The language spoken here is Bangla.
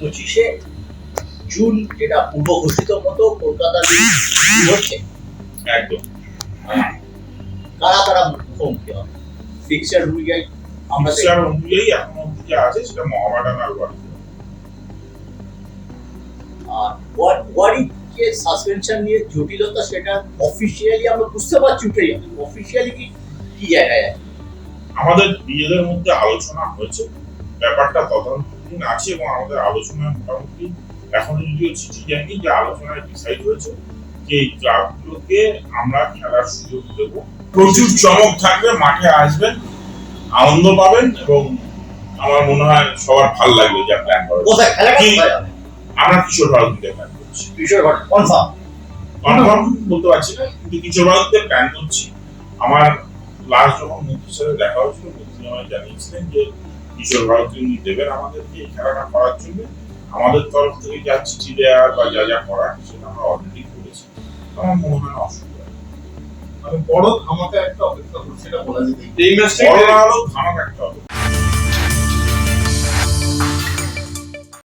পঁচিশে জুন যেটা পূর্ব ঘোষিত মতো কলকাতা হচ্ছে। একদম। কারা কারা মুখোমুখি হবে? ফিক্সার অনুযায়ী আমরা অনুযায়ী এখন অব্দি যা আছে সেটা মহাবাডান আর ওয়ারিশ। ওয়ারি যে সাসপেনশন নিয়ে জটিলতা সেটা অফিসিয়ালি আমরা বুঝতে পারছি উঠে যাবে অফিসিয়ালি কি কি জায়গায় আমাদের নিজেদের মধ্যে আলোচনা হয়েছে। ব্যাপারটা তদন্তাধীন আছে এবং আমাদের আলোচনা মোটামুটি এখন যদিও চিঠি যায়নি যে আলোচনায় ডিসাইড হয়েছে যে এই ক্লাবগুলোকে আমরা খেলার সুযোগ দেব। প্রচুর চমক থাকবে মাঠে আসবেন আনন্দ পাবেন এবং আমার মনে হয় সবার ভালো লাগবে যা প্ল্যান করা আমরা কিশোর ভারতীতে প্ল্যান করছি। কিশোর ঘটনা কনফার্ম কনফার্ম বলতে পারছি না কিন্তু কিশোর ভারতীতে প্ল্যান করছি। আমার লাস্ট যখন মন্ত্রীর সাথে দেখা হয়েছিল মন্ত্রী আমায় জানিয়েছিলেন যে কিশোর ভারতী উনি দেবেন আমাদেরকে এই খেলাটা করার জন্য আমাদের তরফ থেকে যা চিঠি দেওয়ার বা যা যা করার সেটা আমরা অলরেডি করেছি আমার মনে হয় না অসুবিধা। মানে বড় ধামাকা একটা অপেক্ষা করছে এটা বলা যেতে পারে। এই ম্যাচটা বড় ধামাকা একটা